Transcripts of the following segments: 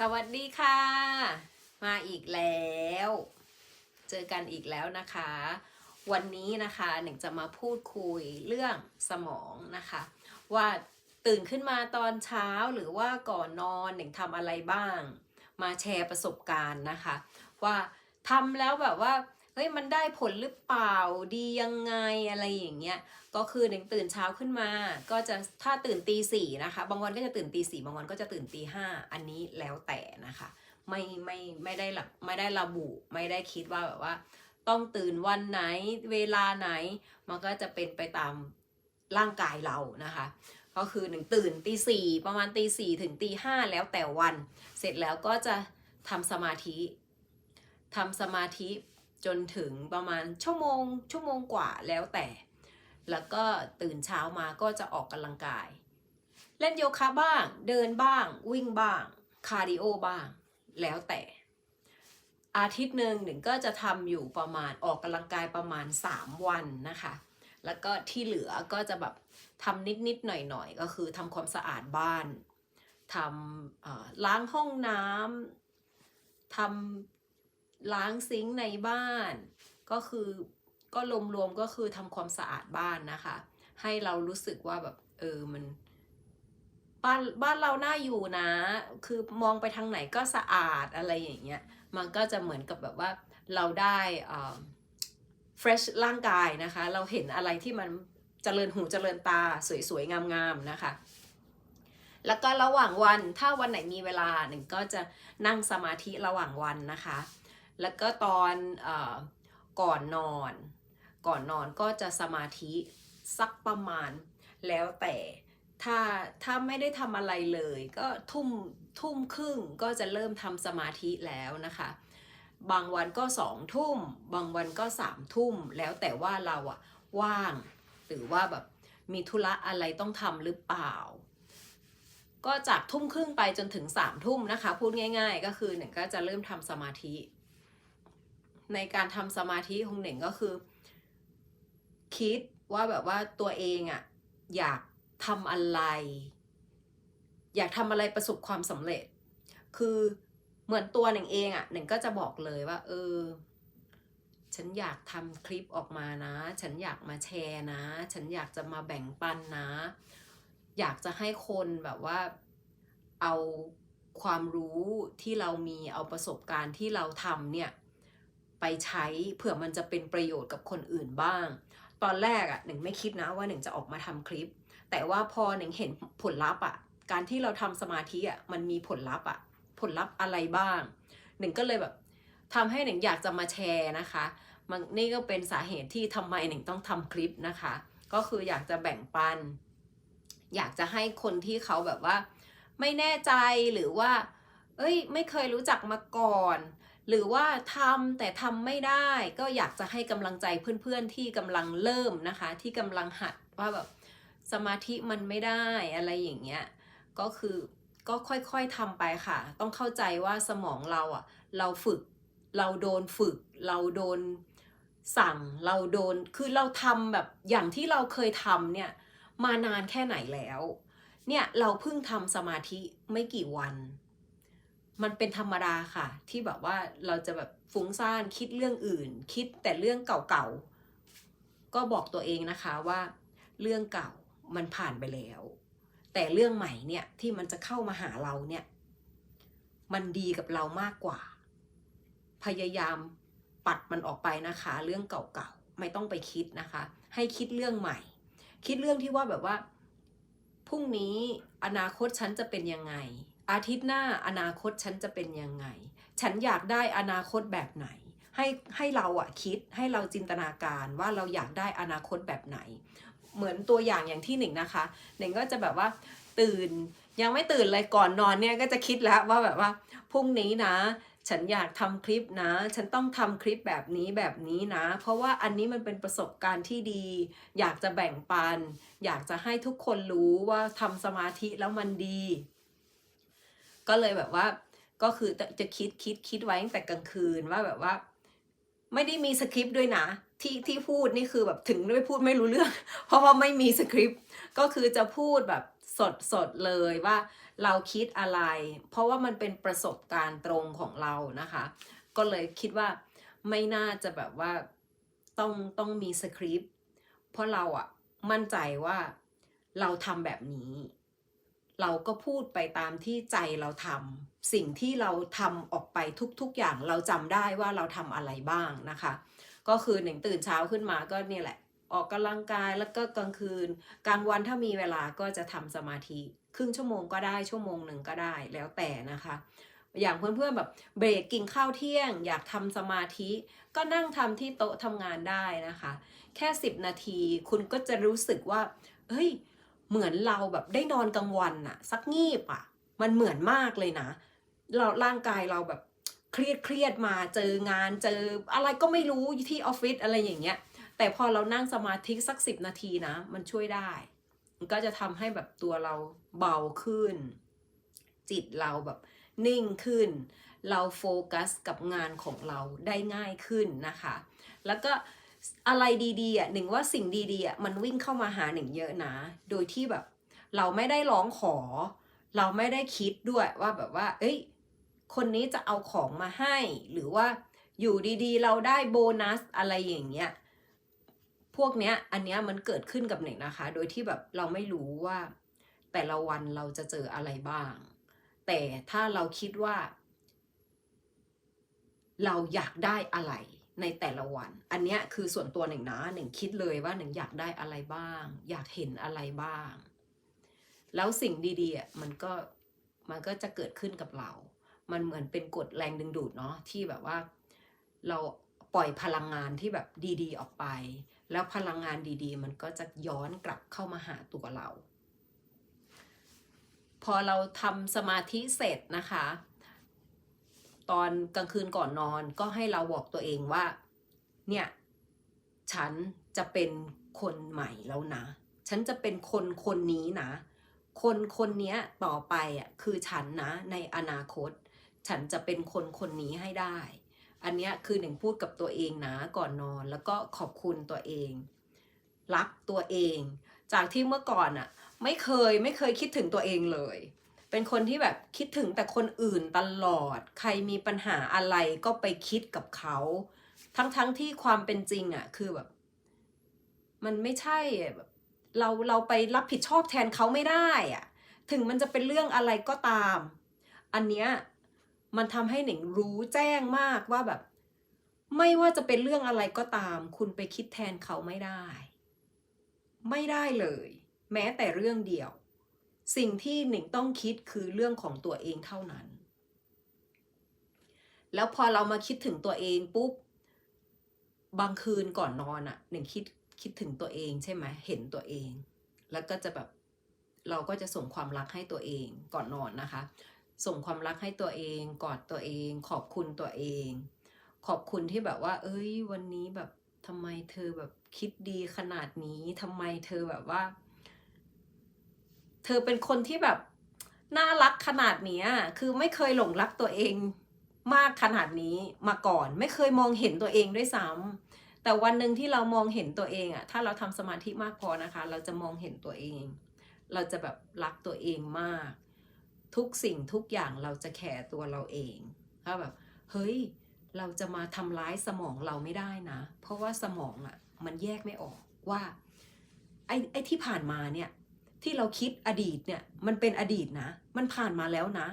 สวัสดีค่ะ มาอีกแล้ว เจอกันอีกแล้วนะคะ วันนี้นะคะหนึ่งจะมาพูดคุยเรื่องสมองนะคะ ว่าตื่นขึ้นมาตอนเช้าหรือว่าก่อนนอนหนึ่งทำอะไรบ้าง มาแชร์ประสบการณ์นะคะ ว่าทำแล้วแบบว่า เฮ้ยมันได้ผลหรือเปล่าดียังไงอะไรอย่างเงี้ยก็คือหนึ่งตื่นเช้าขึ้นมา ก็จะถ้าตื่นตีสี่นะคะ บางวันก็จะตื่นตีสี่บางวันก็จะตื่นตีห้าอันนี้แล้วแต่นะคะไม่ไม่ไม่ได้หลับไม่ได้ระบุไม่ได้คิดว่าแบบว่า ต้องตื่นวันไหนเวลาไหน มันก็จะเป็นไปตามร่างกายเรานะคะ ก็คือหนึ่งตื่นตีสี่ประมาณตีสี่ถึงตีห้าแล้วแต่วัน เสร็จแล้วก็จะทำสมาธิทำสมาธิ จนถึงประมาณชั่วโมง ชั่วโมงกว่าแล้วแต่ แล้วก็ตื่นเช้ามาก็จะออกกำลังกาย เล่นโยคะบ้าง เดินบ้าง วิ่งบ้าง คาร์ดิโอบ้าง แล้วแต่ อาทิตย์หนึ่งหนึ่งก็จะทำอยู่ประมาณออกกำลังกายประมาณ 3 วันนะคะ แล้วก็ที่เหลือก็จะแบบทำนิดๆหน่อยๆ ก็คือทำความสะอาดบ้านทำล้างห้องน้ำทำ ล้างซิงค์ในบ้าน ก็คือก็รวมๆก็คือทำความสะอาดบ้านนะคะ ให้เรารู้สึกว่าแบบเออมันบ้านบ้านเราน่าอยู่นะ คือมองไปทางไหนก็สะอาดอะไรอย่างเงี้ย มันก็จะเหมือนกับแบบว่าเราได้อ่า fresh ร่างกายนะคะ เราเห็นอะไรที่มันเจริญหูเจริญตาสวยๆ งามๆ นะคะ แล้วก็ระหว่างวันถ้าวันไหนมีเวลาหนึ่งก็จะนั่งสมาธิระหว่างวันนะคะ แล้วก็ตอนอก่อนนอน ก่อนนอนก็จะสมาธิสักประมาณแล้วแต่ถ้าถ้าไม่ได้ทำอะไรเลย ก็ทุ่มทุ่มครึ่งก็จะเริ่มทำสมาธิแล้วนะคะ บางวันก็สองทุ่ม บางวันก็สามทุ่ม แล้วแต่ว่าเราอะว่าง หรือว่าแบบมีธุระอะไรต้องทำหรือเปล่า ก็จากทุ่มครึ่งไปจนถึงสามทุ่มนะคะ พูดง่าย ๆ ก็คือหนึ่งก็จะเริ่มทำสมาธิ ในการทำสมาธิของหน่งก็คือ คิดว่าแบบว่าตัวเองอะอยากทำอะไร อยากทำอะไรประสบความสำเร็จ คือเหมือนตัวหนึ่งเองอะหนึ่งก็จะบอกเลยว่า เออ ฉันอยากทำคลิปออกมานะ ฉันอยากมาแชร์นะ ฉันอยากจะมาแบ่งปันนะ อยากจะให้คนแบบว่าเอาความรู้ที่เรามีเอาประสบการณ์ที่เราทำเนี่ย ไปใช้เผื่อมันจะเป็นประโยชน์กับคนอื่นบ้าง ตอนแรกอะ่ะหนึ่งไม่คิดนะว่าหนึ่งจะออกมาทำคลิป แต่ว่าพอหนึ่งเห็นผลลัพธ์อะ่ะการที่เราทำสมาธิอะ่ะมันมีผลลัพธ์อะ่ะผลลัพธ์อะไรบ้าง หนึ่งก็เลยแบบทำให้หนึ่งอยากจะมาแชร์นะคะมันนี่ก็เป็นสาเหตุที่ทำไมหนึ่งต้องทำคลิปนะคะ ก็คืออยากจะแบ่งปัน อยากจะให้คนที่เขาแบบว่า ไม่แน่ใจหรือว่า เอ้ย ไม่เคยรู้จักมาก่อน หรือว่าทำแต่ทำไม่ได้ก็อยากจะให้กำลังใจเพื่อนๆที่กำลังเริ่มนะคะ ที่กำลังหัดว่าแบบสมาธิมันไม่ได้อะไรอย่างเงี้ยก็คือก็ค่อยๆทำไปค่ะ ต้องเข้าใจว่าสมองเราอะ เราฝึกเราโดนฝึก เราโดนสั่งเราโดนคือเราทำแบบอย่างที่เราเคยทำเนี่ยมานานแค่ไหนแล้ว เนี่ยเราเพิ่งทำสมาธิไม่กี่วัน มันเป็นธรรมดาค่ะ ที่แบบว่าเราจะแบบฟุ้งซ่านคิดเรื่องอื่น คิดแต่เรื่องเก่าๆ ก็บอกตัวเองนะคะว่าเรื่องเก่ามันผ่านไปแล้ว แต่เรื่องใหม่เนี่ยที่มันจะเข้ามาหาเราเนี่ยมันดีกับเรามากกว่า พยายามปัดมันออกไปนะคะ เรื่องเก่าๆไม่ต้องไปคิดนะคะ ให้คิดเรื่องใหม่ คิดเรื่องที่ว่าแบบว่าพรุ่งนี้อนาคตฉันจะเป็นยังไง อาทิตย์หน้าอนาคตฉันจะเป็นยังไง ฉันอยากได้อนาคตแบบไหน ให้ให้เราอะคิดให้เราจินตนาการว่าเราอยากได้อนาคตแบบไหน เหมือนตัวอย่างอย่างที่หนึ่งนะคะหนึ่งก็จะแบบว่าตื่นยังไม่ตื่นเลยก่อนนอนเนี่ยก็จะคิดแล้วว่าแบบว่าพรุ่งนี้นะ ฉันอยากทำคลิปนะ ฉันต้องทำคลิปแบบนี้แบบนี้นะ เพราะว่าอันนี้มันเป็นประสบการณ์ที่ดี อยากจะแบ่งปัน อยากจะให้ทุกคนรู้ว่าทำสมาธิแล้วมันดี ก็เลยแบบว่าก็คือจะคิดคิดคิดไว้ตั้งแต่กลางคืนว่าแบบว่า ไม่ได้มีสคริปต์ด้วยนะที่ที่พูดนี่คือแบบถึงไม่พูดไม่รู้เรื่อง เพราะว่าไม่มีสคริปต์ก็คือจะพูดแบบสดสดเลยว่าเราคิดอะไร เพราะว่ามันเป็นประสบการณ์ตรงของเรานะคะ ก็เลยคิดว่าไม่น่าจะแบบว่าต้องต้องมีสคริปต์เพราะเราอะมั่นใจว่าเราทำแบบนี้ เราก็พูดไปตามที่ใจเราทำสิ่งที่เราทำออกไปทุกๆอย่างเราจำได้ว่าเราทำอะไรบ้างนะคะ ก็คือหนึ่งตื่นเช้าขึ้นมาก็เนี่ยแหละ ออกกำลังกายแล้วก็กลางคืน กลางวันถ้ามีเวลาก็จะทำสมาธิ ครึ่งชั่วโมงก็ได้ชั่วโมงหนึ่งก็ได้แล้วแต่นะคะอย่างเพื่อนๆแบบเบรกกินข้าวเที่ยง อยากทำสมาธิก็นั่งทำที่โต๊ะทำงานได้นะคะ แค่ 10 นาทีคุณก็จะรู้สึกว่าเฮ้ย เหมือนเราแบบได้นอนกลางวันอะสักงีบอะมันเหมือนมากเลยนะ เราร่างกายเราแบบเครียดเครียดมาเจองานเจออะไรก็ไม่รู้ที่ออฟฟิศอะไรอย่างเงี้ย แต่พอเรานั่งสมาธิสักสิบนาทีนะ มันช่วยได้ มันก็จะทำให้แบบตัวเราเบาขึ้น จิตเราแบบนิ่งขึ้น เราโฟกัสกับงานของเราได้ง่ายขึ้นนะคะ แล้วก็ อะไรดีๆอะหนึ่งว่าสิ่งดีๆอะมันวิ่งเข้ามาหาหนึ่งเยอะนะ โดยที่แบบ เราไม่ได้ร้องขอ เราไม่ได้คิดด้วยว่าแบบว่า เอ้ย คนนี้จะเอาของมาให้ หรือว่าอยู่ดีๆ เราได้โบนัสอะไรอย่างเงี้ยพวกเนี้ยอันเนี้ยมันเกิดขึ้นกับหนึ่งนะคะ โดยที่แบบเราไม่รู้ว่า แต่ละวันเราจะเจออะไรบ้าง แต่ถ้าเราคิดว่า เราอยากได้อะไร ในแต่ละวัน อันนี้คือส่วนตัวหนึ่งนะหนึ่งคิดเลยว่าหนึ่งอยากได้อะไรบ้าง อยากเห็นอะไรบ้าง แล้วสิ่งดีๆมันก็มันก็จะเกิดขึ้นกับเรา มันเหมือนเป็นกฎแรงดึงดูดเนาะที่แบบว่า เราปล่อยพลังงานที่แบบดีๆ ออกไป แล้วพลังงานดีๆ มันก็จะย้อนกลับเข้ามาหาตัวเรา พอเราทำสมาธิเสร็จนะคะ ตอนกลางคืนก่อนนอนก็ให้เราบอกตัวเองว่า เนี่ย ฉันจะเป็นคนใหม่แล้วนะ ฉันจะเป็นคนคนนี้นะ คนคนเนี้ยต่อไปอะคือฉันนะ ในอนาคต ฉันจะเป็นคนคนนี้ให้ได้ อันเนี้ยคือหนึ่งพูดกับตัวเองนะก่อนนอน แล้วก็ขอบคุณตัวเอง รักตัวเอง จากที่เมื่อก่อนอะ ไม่เคยไม่เคยคิดถึงตัวเองเลย เป็นคนที่แบบคิดถึงแต่คนอื่นตลอด ใครมีปัญหาอะไรก็ไปคิดกับเขา ทั้งๆทที่ความเป็นจริงอะ คือแบบ มันไม่ใช่แบบเราเราไปรับผิดชอบแทนเขาไม่ได้อะ ถึงมันจะเป็นเรื่องอะไรก็ตาม อันเนี้ยมันทำให้หนิงรู้แจ้งมากว่าแบบ ไม่ว่าจะเป็นเรื่องอะไรก็ตาม คุณไปคิดแทนเขาไม่ได้ ไม่ได้เลย แม้แต่เรื่องเดียว สิ่งที่หนิงต้องคิดคือเรื่องของตัวเองเท่านั้น แล้วพอเรามาคิดถึงตัวเองปุ๊บบางคืนก่อนนอนอะหนิงคิดคิดถึงตัวเองใช่ไหมเห็นตัวเอง แล้วก็จะแบบเราก็จะส่งความรักให้ตัวเองก่อนนอนนะคะ ส่งความรักให้ตัวเองกอดตัวเอง ขอบคุณตัวเอง ขอบคุณที่แบบว่า เอ้ย วันนี้แบบทำไมเธอแบบคิดดีขนาดนี้ทำไมเธอแบบว่า เธอเป็นคนที่แบบน่ารักขนาดนี้คือไม่เคยหลงรักตัวเองมากขนาดนี้มาก่อน ไม่เคยมองเห็นตัวเองด้วยซ้ำแต่วันหนึ่งที่เรามองเห็นตัวเองอะถ้าเราทำสมาธิมากพอนะคะ เราจะมองเห็นตัวเอง เราจะแบบรักตัวเองมาก ทุกสิ่งทุกอย่างเราจะแคร์ตัวเราเองถ้าแบบเฮ้ยเราจะมาทำร้ายสมองเราไม่ได้นะ เพราะว่าสมองอะมันแยกไม่ออกว่าไอ้ไอ้ที่ผ่านมาเนี่ย ที่เราคิดอดีตเนี่ยมันเป็นอดีตนะ มันผ่านมาแล้วนะ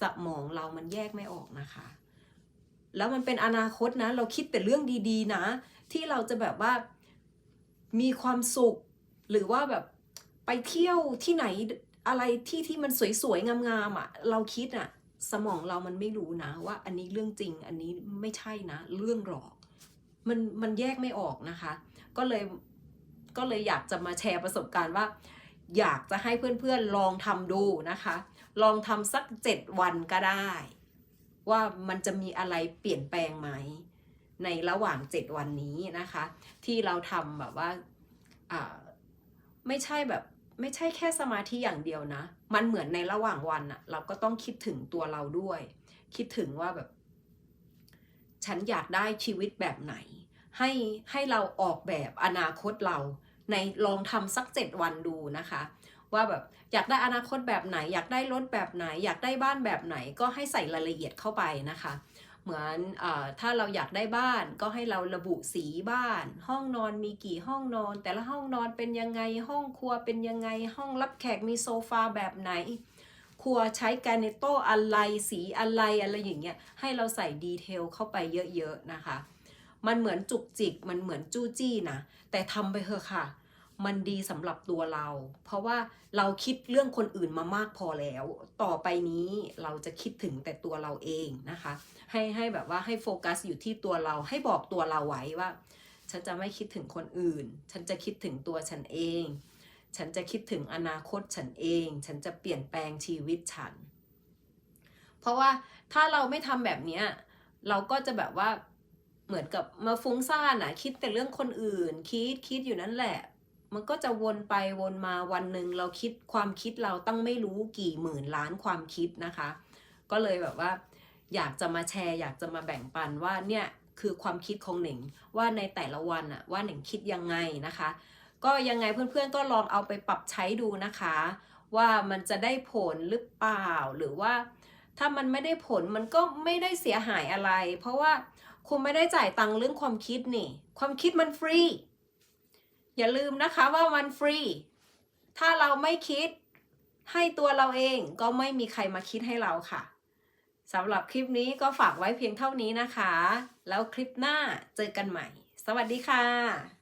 สมองเรามันแยกไม่ออกนะคะ แล้วมันเป็นอนาคตนะ เราคิดแต่เรื่องดีๆนะ ที่เราจะแบบว่ามีความสุข หรือว่าแบบไปเที่ยวที่ไหนอะไรที่ที่มันสวยๆงามๆอะ เราคิดอะสมองเรามันไม่รู้นะ ว่าอันนี้เรื่องจริงอันนี้ไม่ใช่นะ เรื่องหลอก มันมันแยกไม่ออกนะคะ ก็เลยก็เลยอยากจะมาแชร์ประสบการณ์ว่า อยากจะให้เพื่อนๆลองทำดูนะคะ ลองทำสักเจ็ดวันก็ได้ ว่ามันจะมีอะไรเปลี่ยนแปลงไหม ในระหว่างเจ็ดวันนี้นะคะ ที่เราทำแบบว่าอ่าไม่ใช่แบบไม่ใช่แค่สมาธิอย่างเดียวนะ มันเหมือนในระหว่างวันอะเราก็ต้องคิดถึงตัวเราด้วย คิดถึงว่าแบบ ฉันอยากได้ชีวิตแบบไหน ให้ให้เราออกแบบอนาคตเรา ในลองทำสักเจ็ดวันดูนะคะ ว่าแบบอยากได้อนาคตแบบไหน อยากได้รถแบบไหน อยากได้บ้านแบบไหนก็ให้ใส่รายละเอียดเข้าไปนะคะ เหมือนอถ้าเราอยากได้บ้านก็ให้เราระบุสีบ้าน ห้องนอนมีกี่ห้องนอน แต่ละห้องนอนเป็นยังไงห้องครัวเป็นยังไงห้องรับแขกมีโซฟาแบบไหนครัวใช้แกรนิโตอะไรสีอะไรอะไรอย่างเงี้ยให้เราใส่ดีเทลเข้าไปเยอะๆนะคะ มันเหมือนจุกจิก มันเหมือนจู้จี้นะ แต่ทำไปเถอะค่ะ มันดีสำหรับตัวเรา เพราะว่าเราคิดเรื่องคนอื่นมามากพอแล้ว ต่อไปนี้เราจะคิดถึงแต่ตัวเราเองนะคะ ให้ให้แบบว่าให้โฟกัสอยู่ที่ตัวเรา ให้บอกตัวเราไว้ว่า ฉันจะไม่คิดถึงคนอื่น ฉันจะคิดถึงตัวฉันเอง ฉันจะคิดถึงอนาคตฉันเอง ฉันจะเปลี่ยนแปลงชีวิตฉัน เพราะว่าถ้าเราไม่ทำแบบเนี้ยเราก็จะแบบว่า เหมือนกับมาฟุ้งซ่านอะคิดแต่เรื่องคนอื่น คิดคิดอยู่นั่นแหละ มันก็จะวนไปวนมาวันหนึ่งเราคิดความคิดเราตั้งไม่รู้กี่หมื่นล้านความคิดนะคะ ก็เลยแบบว่า อยากจะมาแชร์ อยากจะมาแบ่งปันว่าเนี่ยคือความคิดของหนิงว่าในแต่ละวันอะว่าหนิงคิดยังไงนะคะ ก็ยังไงเพื่อนๆก็ลองเอาไปปรับใช้ดูนะคะ ว่ามันจะได้ผลหรือเปล่าหรือว่า ถ้ามันไม่ได้ผลมันก็ไม่ได้เสียหายอะไร เพราะว่า คุณไม่ได้จ่ายตังค์เรื่องความคิดนี่ ความคิดมันฟรี อย่าลืมนะคะว่ามันฟรี ถ้าเราไม่คิดให้ตัวเราเองก็ไม่มีใครมาคิดให้เราค่ะสำหรับคลิปนี้ก็ฝากไว้เพียงเท่านี้นะคะ แล้วคลิปหน้าเจอกันใหม่ สวัสดีค่ะ